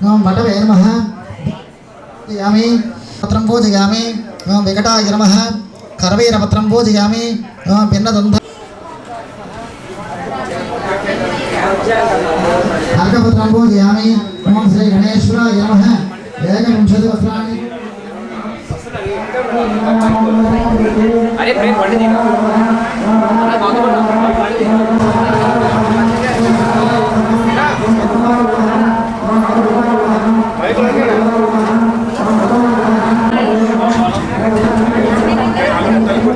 ओम वटवे नमः पूजयामि पत्रं पूजयामि ओम विकटाय नमः करवीरपत्रं पूजयामि ओम भिन्नदन्ध अर्घपत्रं पूजयामि ओम श्री गणेश्वराय नमः एकविंशतिवस्त्राणि अरे प्रेम पंडित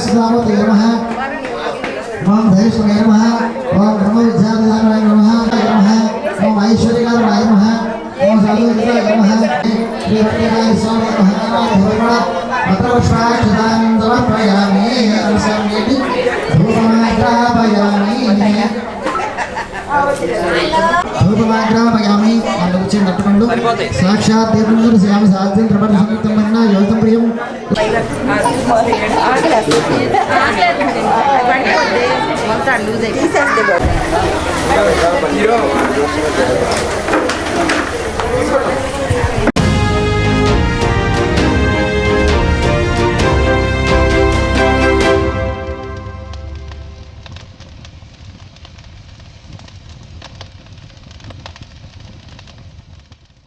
श्रीरामते नमः। ओम धैष्णे नमः। ओम ब्रह्म विद्यादानाय नमः। नमः। ओम ऐश्वर्यकारणाय नमः। ओम साधुविद्याय नमः। श्री पट्टिकाय स्वामी महाराज भगवान अत्र पुष्पाक्षदानं दवप्रया ధూపమాగ్రాపయామి అందుకు వచ్చి నట్టుకుండు సాక్షాత్ దీపం శ్యామ సాధ్యం ప్రపంచం యోగం ప్రియం.